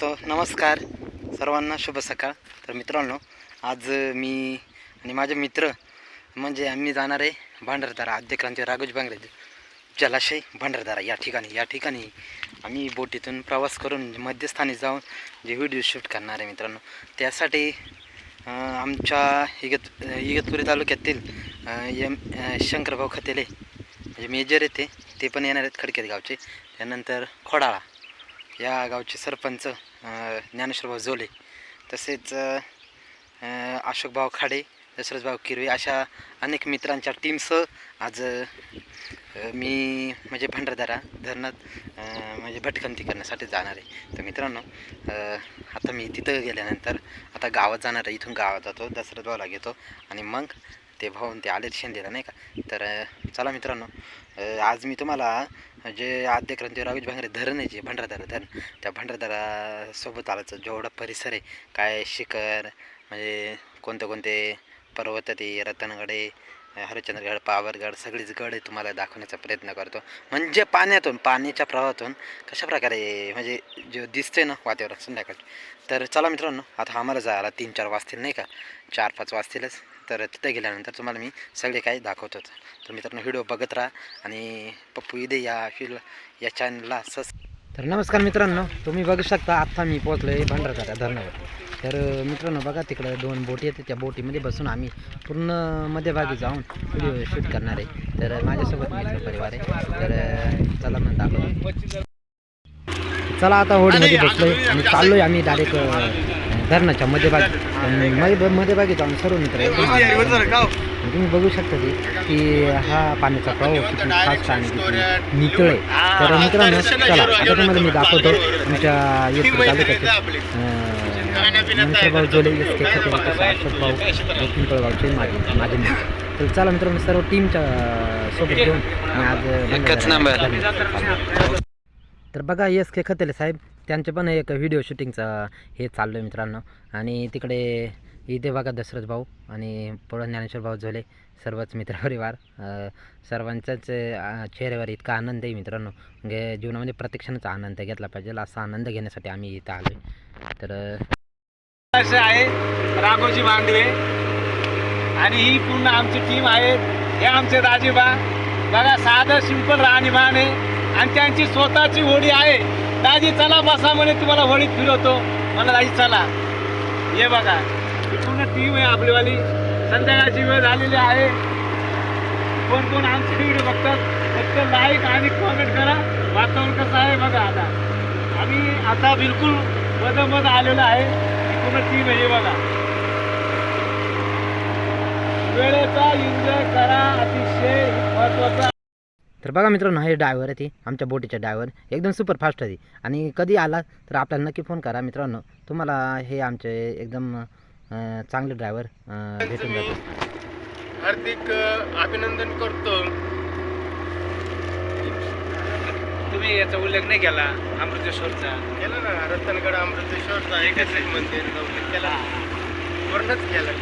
तो नमस्कार. सर्वांना शुभ सकाळ. तर मित्रांनो आज मी आणि माझे मित्र म्हणजे आम्ही जाणार आहे भांडारदारा. आद्यक्रांती राघोज बांगरे जलाशय भांडारदारा. या ठिकाणी या ठिकाणी आम्ही बोटीतून प्रवास करून मध्यस्थानी जाऊन जे व्हिडिओ शूट करणार आहे मित्रांनो. त्यासाठी आमच्या इगत इगतपुरी तालुक्यातील एम शंकरभाऊ खतेले म्हणजे मेजर येते ते पण येणार आहेत खडकेत गावचे. त्यानंतर खोडाळा या गावचे सरपंच ज्ञानेश्वरभाऊ जोले तसेच अ, अशोकभाऊ खाडे दशरथभाऊ किरवे अशा अनेक मित्रांच्या टीमसह आज मी म्हणजे भंडारदारा धरणात म्हणजे भटकंती करण्यासाठी जाणार आहे. तर मित्रांनो आता मी तिथं गेल्यानंतर आता गावात जाणार आहे. इथून गावात जातो दशरथ भाऊला घेतो आणि मग ते भाऊन ते आले शेंदेला नाही का? तर चला मित्रांनो आज मी तुम्हाला जे आद्य क्रांती भांगरे धरण आहे जे भंडारदारा धरण त्या भंडारदारासोबत आलाचं जेवढा परिसर आहे काय शिखर म्हणजे कोणते कोणते पर्वत ते रतनगडे हरिश्चंद्रगड पावरगड सगळीच गड तुम्हाला दाखवण्याचा प्रयत्न करतो. म्हणजे पाण्यातून पाण्याच्या प्रवाहातून कशा प्रकारे म्हणजे जे दिसते ना वातावरण संध्याकाळी. तर चला मित्रांनो आता आम्हाला जायला तीन चार वाजतील नाही का? चार पाच वाजतीलच. तर तिथे गेल्यानंतर तुम्हाला मी सगळे काही दाखवतो तर मित्रांनो व्हिडिओ बघत राहा आणि पप्पू इदे या फिल या चॅनलला सस तर नमस्कार मित्रांनो तुम्ही बघू शकता आत्ता मी पोहोचलो आहे भंडारदारा धरणावर. तर मित्रांनो बघा तिकडं दोन बोटी येते त्या बोटीमध्ये बसून आम्ही पूर्ण मध्यभागी जाऊन व्हिडिओ शूट करणार आहे. तर माझ्यासोबत मित्र परिवार आहे. तर चला मग दाखव. चला आता होडीमध्ये बसलोय आणि आहे आम्ही डायरेक्ट धरणाच्या मध्यभागी आणि मध्ये मध्यभागी जाऊन सर्व मित्र तुम्ही बघू शकता ते की हा पाण्याचा प्रवाह किती फास्ट आणि किती नितळ आहे. तर मित्रांनो चला आता तुम्हाला मी दाखवतो तुमच्या येथील तालुक्याचे जोले के अशोक भाऊ पिंपळगावचे माझे माझे मित्र. तर चला मित्रांनो सर्व टीमच्या सोबत घेऊन मी आज. तर बघा एस के खतेले साहेब त्यांचे पण एक व्हिडिओ शूटिंगचा हे चाललो आहे मित्रांनो. आणि तिकडे इथे बघा दशरथ भाऊ आणि पुढं ज्ञानेश्वर भाऊ झोले सर्वच मित्रपरिवार. अ, सर्वांच्याच चेहऱ्यावर इतका आनंद आहे मित्रांनो. म्हणजे जीवनामध्ये प्रत्यक्षाचा आनंद घेतला पाहिजे. असा आनंद घेण्यासाठी आम्ही इथं आलो तर असे आहे राघोजी मांडवे. आणि ही पूर्ण आमची टीम आहे. हे आमचे राजीबा बघा साधं सिंपल राहणीमान आहे. आणि त्यांची स्वतःची होडी आहे. दाजी चला बसा म्हणे तुम्हाला होळीत फिरवतो. मला दाजी चला. ये बघा ही पूर्ण टीम आहे आपलीवाली. संध्याकाळची वेळ झालेली आहे. कोण कोण आमचे व्हिडिओ बघतात फक्त लाईक आणि कॉमेंट करा. वातावरण कसं आहे बघा आता. आम्ही आता बिलकुल मधोमध आलेलो आहे. पूर्ण टीम आहे हे बघा. वेळेचा एन्जॉय करा. अतिशय महत्त्वाचा तर बघा मित्रांनो हे ड्रायव्हर आहे ती आमच्या बोटीचे ड्रायव्हर एकदम सुपर फास्ट आहे ती. आणि कधी आला तर आपल्याला नक्की फोन करा मित्रांनो. तुम्हाला हे आमचे एकदम चांगले ड्रायव्हर भेटून जातील. हार्दिक अभिनंदन करतो. तुम्ही याचा उल्लेख नाही केला अमृतेश्वरचा केला ना रतनगड अमृतेश्वरचा एकच एक मंदिर केला. पूर्णच केलं.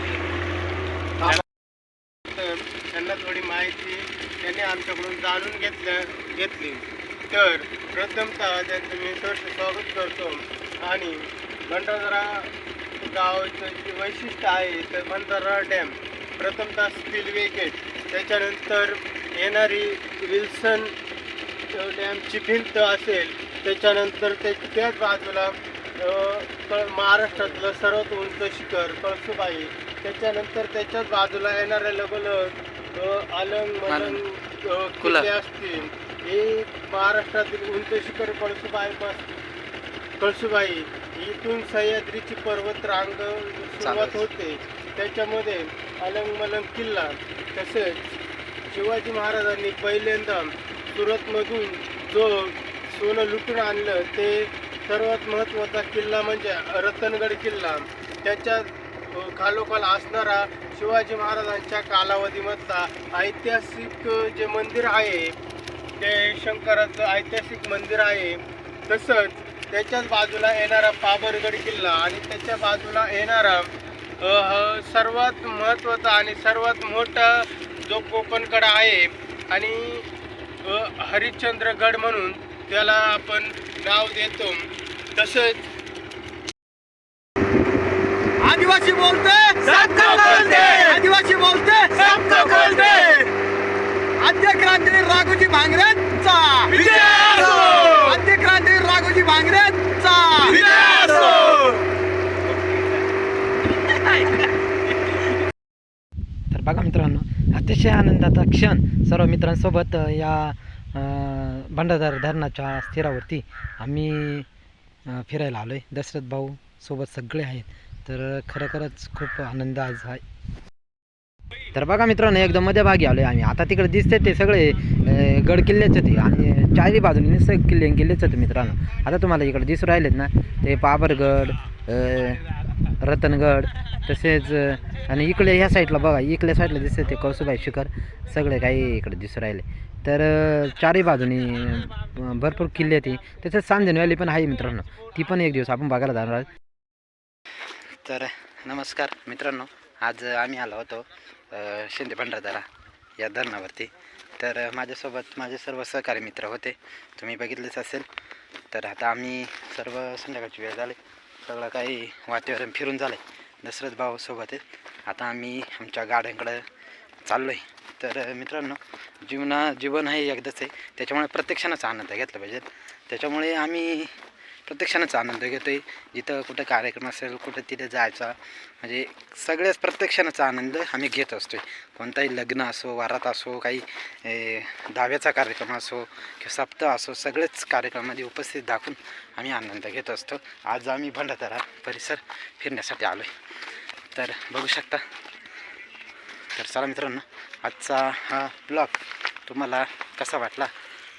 आमच्याकडून जाणून घेतल्या घेतली. तर प्रथमतः त्यांचं मी सहर्ष स्वागत करतो. आणि भंडारदरा गावाचं जे वैशिष्ट्य आहे तर भंडारा डॅम. प्रथमतः स्पिलवे गेट त्याच्यानंतर येणारी विल्सन डॅमची भिंत असेल. त्याच्यानंतर ते त्याच बाजूला महाराष्ट्रातलं सर्वात उंच शिखर कळसुबाई. त्याच्यानंतर त्याच्याच बाजूला येणाऱ्या लगोलग आलंग मलंग किल्ले असतील हे महाराष्ट्रातील उंच शिखर कळसुबाई कळसुबाई इथून सह्याद्रीची पर्वत रांग सुरुवात होते. त्याच्यामध्ये अलंग मलंग किल्ला तसेच शिवाजी महाराजांनी पहिल्यांदा सुरतमधून जो सोनं लुटून आणलं ते सर्वात महत्त्वाचा किल्ला म्हणजे रतनगड किल्ला. त्याच्या खालोखाल असणारा शिवाजी महाराजांच्या कालावधीमधला ऐतिहासिक जे मंदिर आहे ते शंकराचं ऐतिहासिक मंदिर आहे. तसंच त्याच्याच बाजूला येणारा पाबरगड किल्ला आणि त्याच्या बाजूला येणारा ह- सर्वात महत्त्वाचा आणि सर्वात मोठा जो कोकणकडा आहे आणि हरिश्चंद्रगड म्हणून त्याला आपण नाव देतो. तसंच आदिवासी बोलते सबको बोलते। आदिवासी बोलते सबको बोलते। आद्य क्रांती राघोजी भांगरे विजय असो आद्य क्रांती राघोजी भांगरे तर बघा मित्रांनो अतिशय आनंदाचा क्षण सर्व मित्रांसोबत या भंडारदार धरणाच्या स्थिरावरती आम्ही फिरायला आलो आहे दशरथ भाऊ सोबत सगळे आहेत. तर खरोखरच खूप आनंद आज आहे तर बघा मित्रांनो एकदम मध्यभागी आलो आहे आम्ही. आता तिकडे दिसते ते सगळे गड किल्लेच ते आणि चारी बाजूने निसर्ग किल्ले किल्लेच होते मित्रांनो. आता तुम्हाला इकडे दिसून राहिलेत ना ते पाबरगड रतनगड तसेच आणि इकडे ह्या साईडला बघा इकडल्या साईडला दिसते ते कौसुबाई शिखर सगळे काही इकडे दिसून राहिले. तर चारही बाजूनी भरपूर किल्ले आहेत तसेच सांजन व्हॅली पण आहे मित्रांनो. ती पण एक दिवस आपण बघायला जाणार आहोत. तर नमस्कार मित्रांनो आज आम्ही आलो होतो शिंदे भंडारदरा या धरणावरती. तर माझ्यासोबत माझे सर्व सहकारी मित्र होते तुम्ही बघितलेच असेल. तर आता आम्ही सर्व संध्याकाळची वेळ झाली सगळं काही वातावरण फिरून झालं आहे दशरथ भाऊसोबत आहेत. आता आम्ही आमच्या गाड्यांकडं चाललो आहे तर मित्रांनो जीवना जीवन हे एकदाच आहे त्याच्यामुळे प्रत्यक्षानंच आनंद घेतला पाहिजे. त्याच्यामुळे आम्ही प्रत्येक आनंद घेतो आहे जिथं कुठं कार्यक्रम असेल कुठं तिथे जायचा म्हणजे सगळ्याच प्रत्येक आनंद आम्ही घेत असतो आहे कोणताही लग्न असो वारात असो काही दहाव्याचा कार्यक्रम असो किंवा सप्ताह असो सगळेच कार्यक्रमामध्ये उपस्थित दाखवून आम्ही आनंद घेत असतो. आज आम्ही भंडारा परिसर फिरण्यासाठी आलो आहे तर बघू शकता. तर चला मित्रांनो आजचा हा ब्लॉग तुम्हाला कसा वाटला?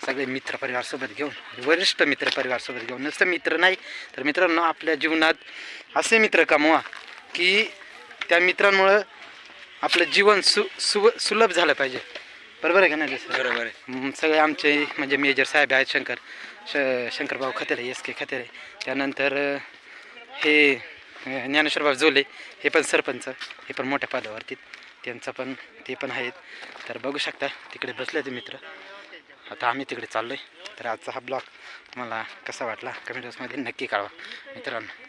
सगळे मित्रपरिवारसोबत घेऊन वरिष्ठ मित्रपरिवारसोबत घेऊन. नुसतं मित्र नाही तर मित्रांनो आपल्या जीवनात असे मित्र कमवा की त्या मित्रांमुळं आपलं जीवन सु सु सुलभ झालं पाहिजे. बरोबर आहे का नाही बरोबर आहे. सगळे आमचे म्हणजे मेजर साहेब आहेत शंकर श शंकरभाऊ खतेरे एस के खतेरे. त्यानंतर हे अं, ज्ञानेश्वरभाऊ जोले हे पण सरपंच हे पण मोठ्या पदावरती त्यांचं पण ते पण आहेत. तर बघू शकता तिकडे बसले ते मित्र. आता आम्ही तिकडे चाललो आहे तर आजचा हा ब्लॉग तुम्हाला कसा वाटला? कमेंट बॉक्समध्ये नक्की कळवा. मित्रांनो